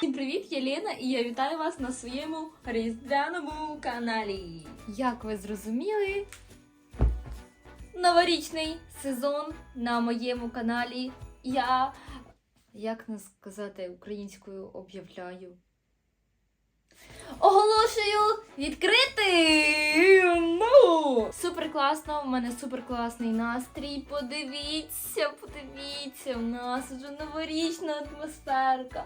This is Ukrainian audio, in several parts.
Всім привіт, я Лена, і я вітаю вас на своєму різдвяному каналі. Як ви зрозуміли, новорічний сезон на моєму каналі. Я, як не сказати українською, об'являю. Оголошую відкритим! Ну! Супер класно, у мене супер класний настрій. Подивіться, подивіться, у нас вже новорічна атмосферка.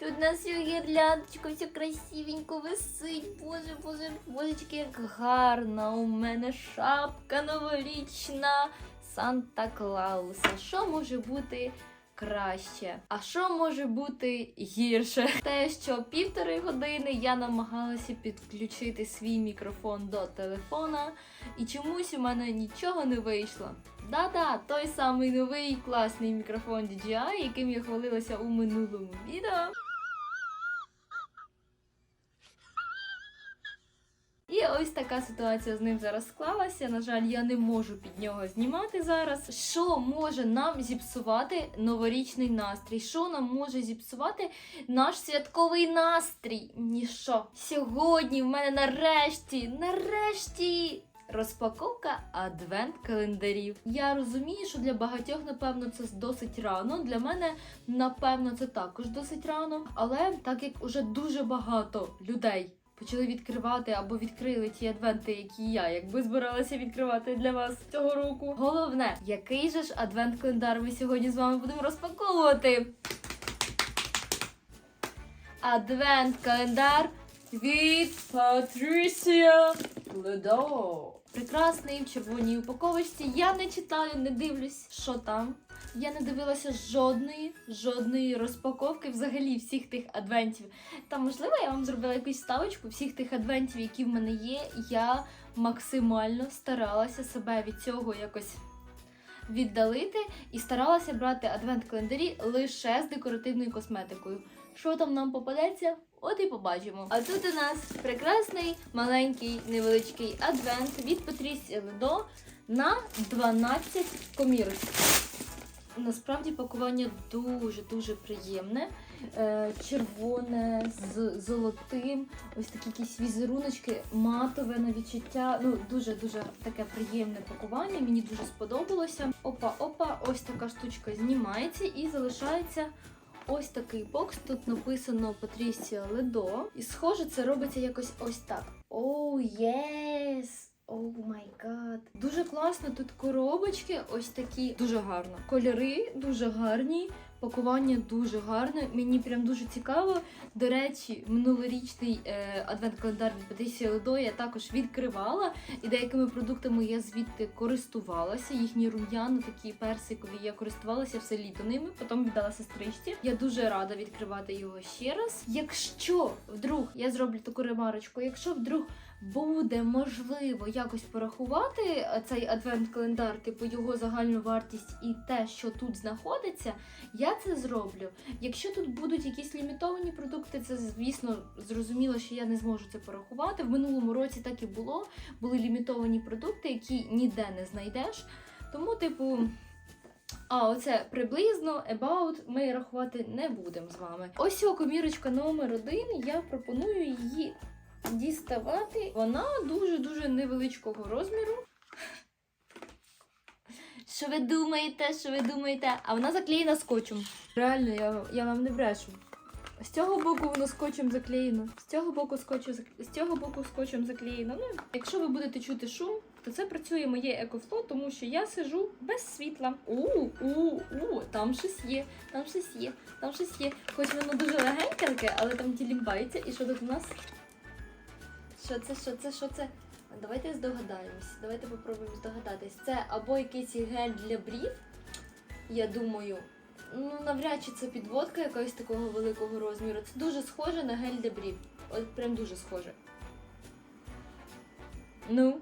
Тут у нас все гірляндочка, все красивенько висить. Боже, боже, божечки, як гарно. У мене шапка новорічна Санта Клауса. Що може бути? Краще. А що може бути гірше? Те, що півтори години я намагалася підключити свій мікрофон до телефона, і чомусь у мене нічого не вийшло. Да-да, той самий новий класний мікрофон DJI, яким я хвалилася у минулому відео. І ось така ситуація з ним зараз склалася. На жаль, я не можу під нього знімати зараз. Що може нам зіпсувати новорічний настрій? Що нам може зіпсувати наш святковий настрій? Ніщо. Сьогодні в мене нарешті, нарешті. Розпаковка адвент-календарів. Я розумію, що для багатьох, напевно, це досить рано. Для мене, напевно, це також досить рано. Але так як уже дуже багато людей почали відкривати або відкрили ті адвенти, які я якби збиралася відкривати для вас цього року. Головне, який же ж адвент-календар ми сьогодні з вами будемо розпаковувати? Адвент-календар від Патрісія Ледо. Прекрасний в червоній упаковочці. Я не читаю, не дивлюсь, що там. Я не дивилася жодної, жодної розпаковки взагалі всіх тих адвентів. Та можливо, я вам зробила якусь ставочку всіх тих адвентів, які в мене є. Я максимально старалася себе від цього якось віддалити і старалася брати адвент-календарі лише з декоративною косметикою. Що там нам попадеться? От і побачимо. А тут у нас прекрасний маленький невеличкий адвент від Патрісі Ледо на 12 комірочок. Насправді пакування дуже-дуже приємне. Е, червоне з золотим, ось такі якісь візеруночки, матове на відчуття. Ну, дуже-дуже таке приємне пакування. Мені дуже сподобалося. Опа-опа, ось така штучка знімається і залишається. Ось такий бокс. Тут написано Патрісія Ледо. І схоже, це робиться якось ось так. Оу, єс! Оу май гад. Дуже класно тут коробочки, ось такі дуже гарно. Кольори дуже гарні, пакування дуже гарне. Мені прям дуже цікаво. До речі, минулорічний е, адвент-календар від Патрісія Ледо я також відкривала, і деякими продуктами я звідти користувалася. Їхні рум'яна, такі персикові, я користувалася все літо ними, потім віддала сестричці. Я дуже рада відкривати його ще раз. Якщо вдруг я зроблю таку ремарочку, якщо вдруг буде можливо якось порахувати е, цей адвент-календар, типу його загальну вартість і те, що тут знаходиться, я це зроблю. Якщо тут будуть якісь лімітовані продукти, це звісно зрозуміло, що я не зможу це порахувати. В минулому році так і було. Були лімітовані продукти, які ніде не знайдеш. Тому, типу. А, оце приблизно about ми рахувати не будемо з вами. Ось ця комірочка номер один. Я пропоную її діставати. Вона дуже-дуже невеличкого розміру. Що ви думаєте? Що ви думаєте? А вона заклеєна скотчем. Реально, я, я вам не брешу. З цього боку воно скотчем заклеєно, з цього боку скотчем з цього боку скотчем заклеєно. Ну, якщо ви будете чути шум, то це працює моє екофло, тому що я сижу без світла. У, у, у, там щось є, там щось є, там щось є. Хоч воно дуже легеньке але там тілімбається. І що тут у нас? Що це, що це, що це? Давайте здогадаємось. Давайте попробуємо здогадатись. Це або якийсь гель для брів, я думаю. Ну, навряд чи це підводка якогось такого великого розміру. Це дуже схоже на гель для брів. От прям дуже схоже. Ну,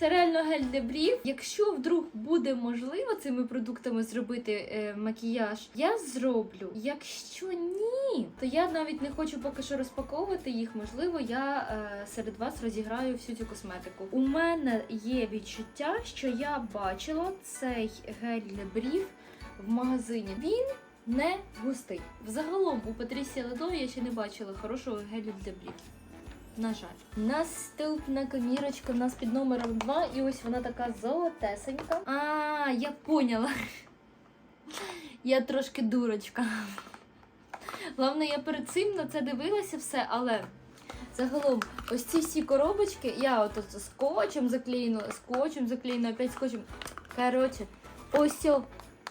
це реально гель для брів. Якщо вдруг буде можливо цими продуктами зробити е, макіяж, я зроблю. Якщо ні, то я навіть не хочу поки що розпаковувати їх. Можливо, я е, серед вас розіграю всю цю косметику. У мене є відчуття, що я бачила цей гель для брів в магазині. Він не густий. Взагалом у Патрісі Ледо я ще не бачила хорошого гелю для брів. На жаль. Наступна комірочка в нас під номером 2, і ось вона така золотесенька. А, я поняла. Я трошки дурочка. Головне, я перед цим на це дивилася все, але загалом, ось ці всі коробочки, я от от скотчем заклеєну, скотчем заклеєну, опять скотчем. Коротше, ось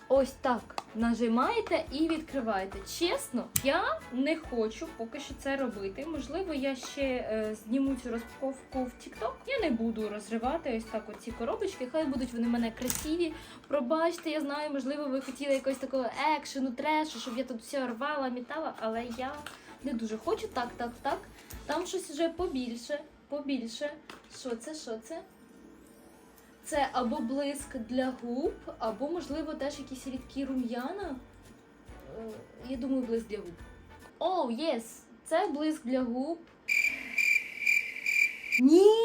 ось так нажимаєте і відкриваєте. Чесно, я не хочу поки що це робити. Можливо, я ще е, зніму цю розпаковку в TikTok. Я не буду розривати ось так оці коробочки. Хай будуть вони в мене красиві. Пробачте, я знаю, можливо, ви хотіли якогось такого екшену, трешу, щоб я тут все рвала, мітала, але я не дуже хочу. Так, так, так. Там щось вже побільше, побільше. Що це? Що це? Це або блиск для губ, або, можливо, теж якісь рідкі рум'яна. Е, Я думаю, блиск для губ. О, єс! Це блиск для губ. Ні!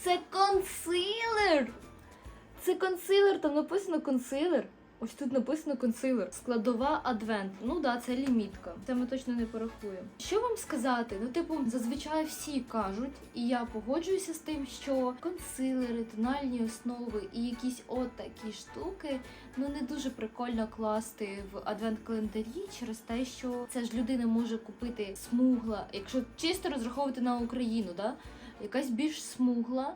Це консилер! Це консилер, там написано консилер. Ось тут написано консилер. Складова адвент. Ну да, це лімітка. Це ми точно не порахуємо. Що вам сказати? Ну, типу, зазвичай всі кажуть, і я погоджуюся з тим, що консилери, тональні основи і якісь от штуки, ну не дуже прикольно класти в адвент-календарі через те, що це ж людина може купити смугла, якщо чисто розраховувати на Україну, да? якась більш смугла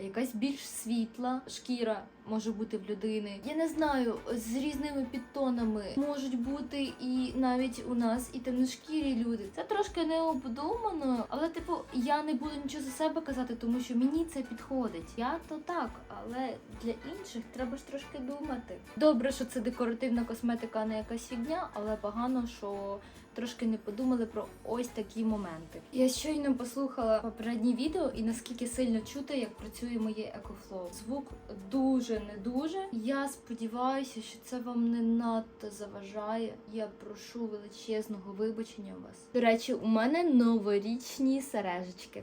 якась більш світла шкіра може бути в людини. Я не знаю, з різними підтонами можуть бути і навіть у нас і темношкірі люди. Це трошки необдумано, але типу я не буду нічого за себе казати, тому що мені це підходить. Я то так, але для інших треба ж трошки думати. Добре, що це декоративна косметика, а не якась фігня, але погано, що трошки не подумали про ось такі моменти. Я щойно послухала попереднє відео і наскільки сильно чути, як працює моє екофлоу. Звук дуже не дуже. Я сподіваюся, що це вам не надто заважає. Я прошу величезного вибачення у вас. До речі, у мене новорічні сережечки.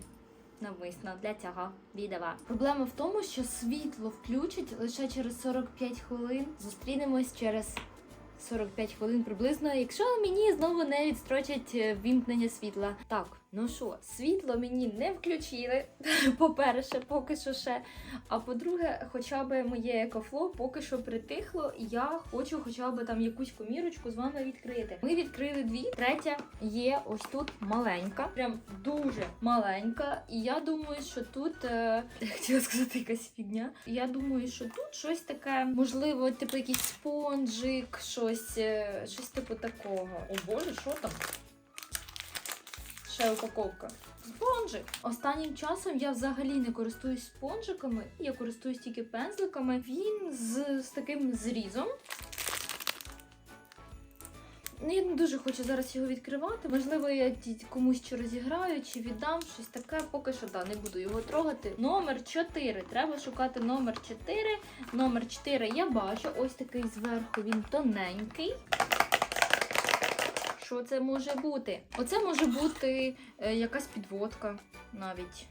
Навмисно для цього відео. Проблема в тому, що світло включать лише через 45 хвилин. Зустрінемось через 45 хвилин приблизно, якщо мені знову не відстрочать е, вімкнення світла. Так, ну що, світло мені не включили. По-перше, поки що ще. А по-друге, хоча б моє екофло поки що притихло, і я хочу хоча б там якусь комірочку з вами відкрити. Ми відкрили дві. Третя є ось тут маленька, прям дуже маленька. І я думаю, що тут е, я хотіла сказати якась фігня. Я думаю, що тут щось таке, можливо, типу якийсь спонжик, щось, е, щось типу такого. О боже, що там? Ще упаковка. Спонжик. Останнім часом я взагалі не користуюсь спонжиками, я користуюсь тільки пензликами. Він з, з таким зрізом. Ну, Я не дуже хочу зараз його відкривати. Можливо, я комусь чи розіграю, чи віддам щось таке. Поки що да, не буду його трогати. Номер 4. Треба шукати номер 4. Номер 4 я бачу. Ось такий зверху він тоненький. Що це може бути? Оце може бути е, якась підводка навіть.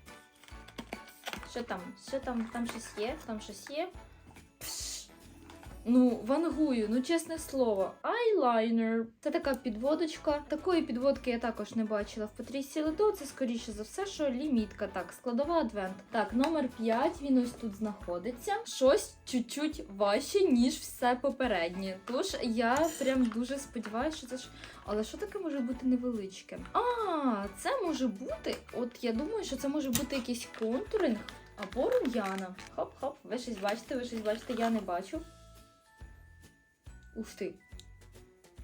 Що там? Що там? Там щось є? Там щось є. Ну, вангую, ну чесне слово. Айлайнер. Це така підводочка. Такої підводки я також не бачила в Патрісі Ледо. Це скоріше за все, що лімітка. Так, складова адвент. Так, номер 5, він ось тут знаходиться. Щось чуть-чуть важче, ніж все попереднє. Тож я прям дуже сподіваюся, що це ж. Але що таке може бути невеличке? А, це може бути. От я думаю, що це може бути якийсь контуринг або рум'яна. Хоп-хоп, ви щось бачите, ви щось бачите, я не бачу. Ух ти.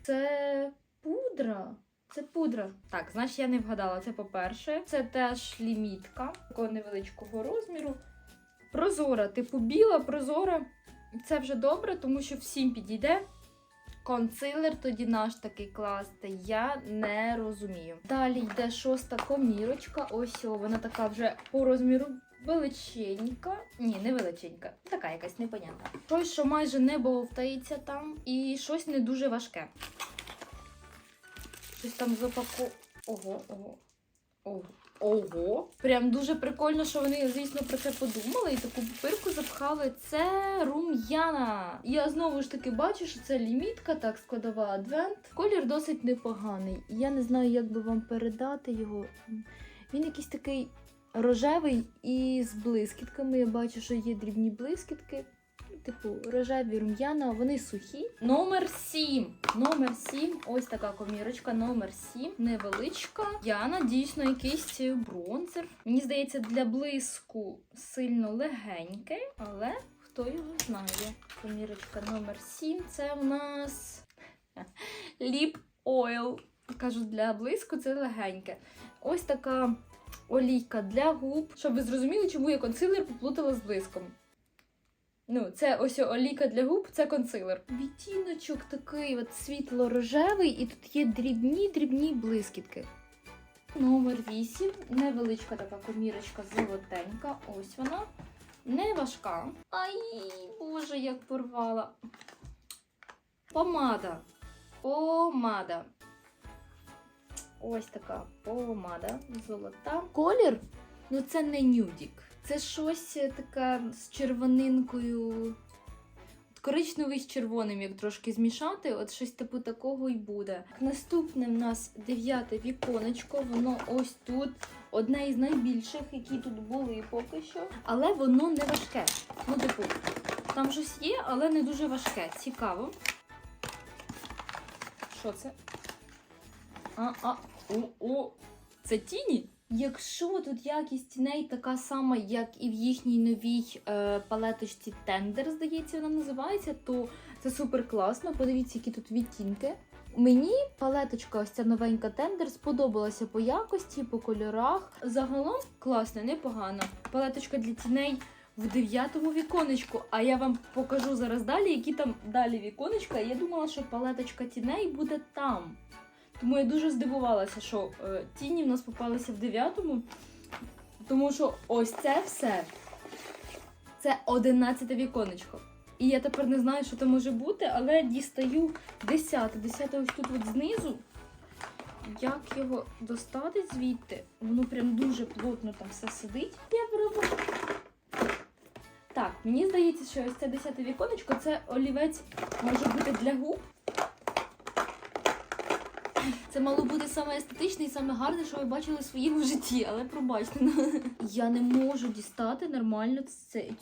Це пудра. Це пудра. Так, значить я не вгадала. Це по-перше. Це теж лімітка такого невеличкого розміру. Прозора, типу біла, прозора. Це вже добре, тому що всім підійде. Консилер тоді наш такий класти, я не розумію. Далі йде шоста комірочка. Ось о, вона така вже по розміру величенька. Ні, не величенька. Така якась непонятна. Щось, що майже не бовтається там, і щось не дуже важке. Щось там запаку. Ого, ого. Ого. Ого! Прям дуже прикольно, що вони, звісно, про це подумали і таку папирку запхали. Це рум'яна. Я знову ж таки бачу, що це лімітка, так, складова адвент. Колір досить непоганий. Я не знаю, як би вам передати його. Він якийсь такий рожевий і з блискітками. Я бачу, що є дрібні блискітки. Типу, рожеві рум'яна, вони сухі. Номер 7. Номер 7. Ось така комірочка. Номер 7. Невеличка. Яна дійсно якийсь бронзер. Мені здається, для блиску сильно легенький, але хто його знає. Комірочка номер 7. Це у нас ліп ойл. Кажуть, для блиску це легеньке. Ось така олійка для губ. Щоб ви зрозуміли, чому я консилер поплутала з блиском. Ну, це ось олійка для губ, це консилер. Відтіночок такий от світло-рожевий, і тут є дрібні-дрібні блискітки. Номер 8. Невеличка така комірочка золотенька. Ось вона. Не важка. Ай, боже, як порвала. Помада. Помада. Ось така помада золота. Колір, ну це не нюдік. Це щось е, таке з червонинкою. Коричневий з червоним, як трошки змішати, от щось типу такого і буде. Наступне в нас дев'яте віконечко, воно ось тут. Одне із найбільших, які тут були поки що. Але воно не важке. Ну, типу, там щось є, але не дуже важке. Цікаво. Що це? А, а, о, о, це тіні? Якщо тут якість тіней така сама, як і в їхній новій е, палеточці Tender, здається, вона називається, то це супер класно. Подивіться, які тут відтінки. Мені палеточка, ось ця новенька Tender, сподобалася по якості, по кольорах. Загалом класно, непогано. Палеточка для тіней в дев'ятому віконечку. А я вам покажу зараз далі, які там далі віконечка. Я думала, що палеточка тіней буде там. Тому я дуже здивувалася, що е, тіні в нас попалися в дев'ятому. Тому що ось це все це одинадцяте віконечко. І я тепер не знаю, що це може бути, але дістаю десяте. Десяте ось тут от знизу. Як його достати звідти? Воно прям дуже плотно там все сидить. Я пробую. Так, мені здається, що ось це десяте віконечко це олівець може бути для губ. Це мало бути саме естетичне і саме гарне, що ви бачили в своєму житті, але пробачте. Я не можу дістати нормально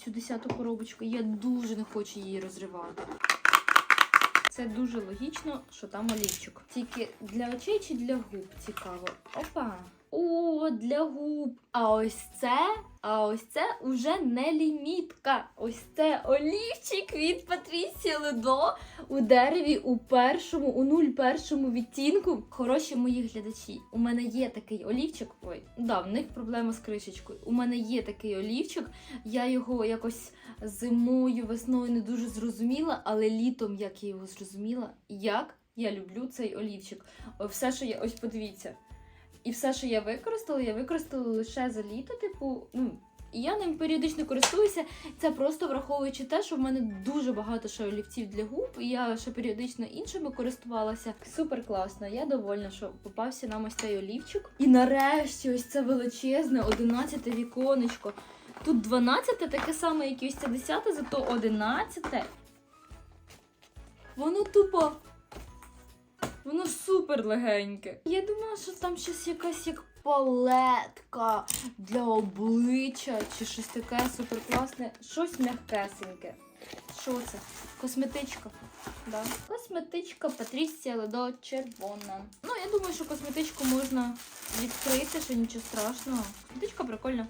цю десяту коробочку. Я дуже не хочу її розривати. Це дуже логічно, що там олівчик. Тільки для очей чи для губ цікаво. Опа. О, для губ. А ось це, а ось це уже не лімітка. Ось це олівчик від Патрісії Ледо у дереві у першому, у нуль першому відтінку. Хороші мої глядачі. У мене є такий олівчик. Ой, да, в них проблема з кришечкою. У мене є такий олівчик. Я його якось зимою, весною не дуже зрозуміла, але літом як я його зрозуміла, як я люблю цей олівчик. Все, що я, ось подивіться. І все, що я використала, я використала лише за літо, типу, ну. І я ним періодично користуюся. Це просто враховуючи те, що в мене дуже багато ще олівців для губ, і я ще періодично іншими користувалася. Супер класно. Я довольна, що попався нам ось цей олівчик. І нарешті ось це величезне 11 віконечко. Тут 12 таке саме, як і ось це 10, зато 11. Воно тупо. Супер легеньке. Я думала, що там щось якась як палетка для обличчя чи щось таке супер класне. Щось м'якесеньке. Що це? Косметичка. Да. Косметичка Патрісія Ледо червона. Ну, я думаю, що косметичку можна відкрити, що нічого страшного. Косметичка прикольна.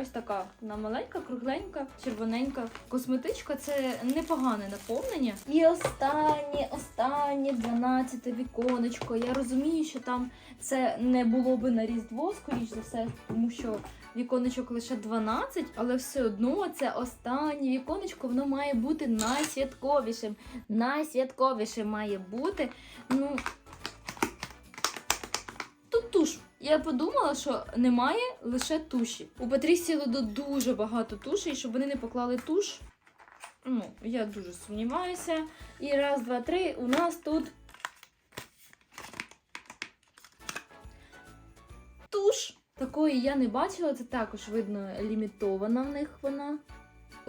Ось така вона маленька, кругленька, червоненька. Косметичка це непогане наповнення. І останнє, останнє 12 віконечко. Я розумію, що там це не було би на Різдво, скоріш за все, тому що віконечок лише 12, але все одно це останнє віконечко, воно має бути найсвятковішим. Найсвятковішим має бути. Ну. Я подумала, що немає лише туші. У Патрісії Ледо дуже багато туші, і щоб вони не поклали туш. Ну, я дуже сумніваюся. І раз, два, три, у нас тут. Туш. Такої я не бачила, це також видно лімітована в них вона.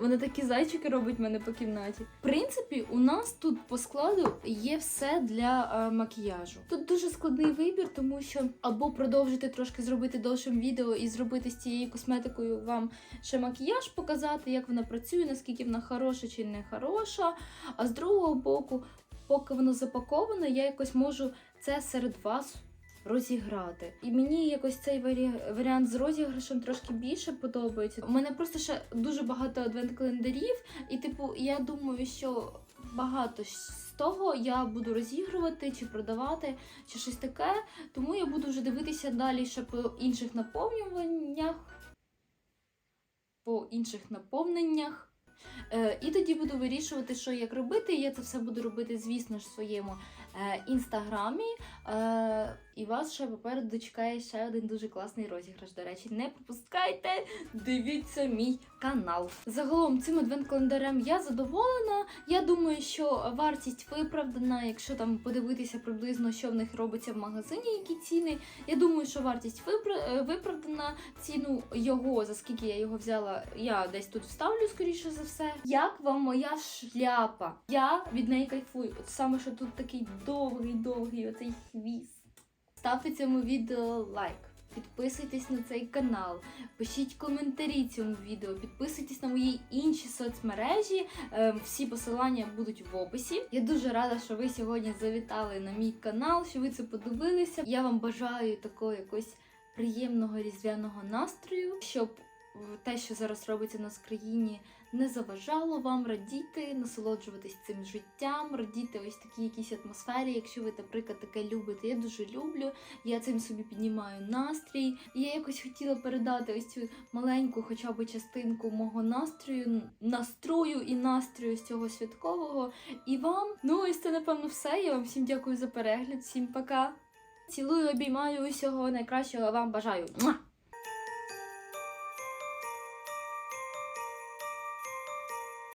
Вони такі зайчики робить в мене по кімнаті. В принципі, у нас тут по складу є все для е, макіяжу. Тут дуже складний вибір, тому що або продовжити трошки зробити довшим відео і зробити з цією косметикою вам ще макіяж, показати, як вона працює, наскільки вона хороша чи не хороша. А з другого боку, поки воно запаковане, я якось можу це серед вас розіграти. І мені якось цей варі- варіант з розіграшем трошки більше подобається. У мене просто ще дуже багато адвент-календарів, і типу, я думаю, що багато з того я буду розігрувати чи продавати, чи щось таке. Тому я буду вже дивитися далі ще по інших наповнюваннях. По інших наповненнях. Е, і тоді буду вирішувати, що як робити. Я це все буду робити, звісно ж, в своєму е, інстаграмі. І вас ще попереду чекає ще один дуже класний розіграш. До речі, не пропускайте, дивіться мій канал. Загалом цим адвент-календарем я задоволена. Я думаю, що вартість виправдана, якщо там подивитися приблизно, що в них робиться в магазині, які ціни. Я думаю, що вартість е, виправдана. Ціну його, за скільки я його взяла, я десь тут вставлю, скоріше за все. Як вам моя шляпа? Я від неї кайфую. От саме, що тут такий довгий-довгий оцей хвіст. Ставте цьому відео лайк. Підписуйтесь на цей канал, пишіть коментарі цьому відео, підписуйтесь на мої інші соцмережі. Е, Всі посилання будуть в описі. Я дуже рада, що ви сьогодні завітали на мій канал, що ви це подивилися. Я вам бажаю такого якогось приємного різдвяного настрою, щоб те, що зараз робиться у нас в країні, не заважало вам радіти, насолоджуватись цим життям, радіти ось такій якійсь атмосфері. Якщо ви, наприклад, таке любите, я дуже люблю. Я цим собі піднімаю настрій. І я якось хотіла передати ось цю маленьку, хоча б частинку мого настрою, настрою і настрою з цього святкового. І вам. Ну, ось це напевно все. Я вам всім дякую за перегляд. Всім пока. Цілую, обіймаю усього найкращого вам бажаю.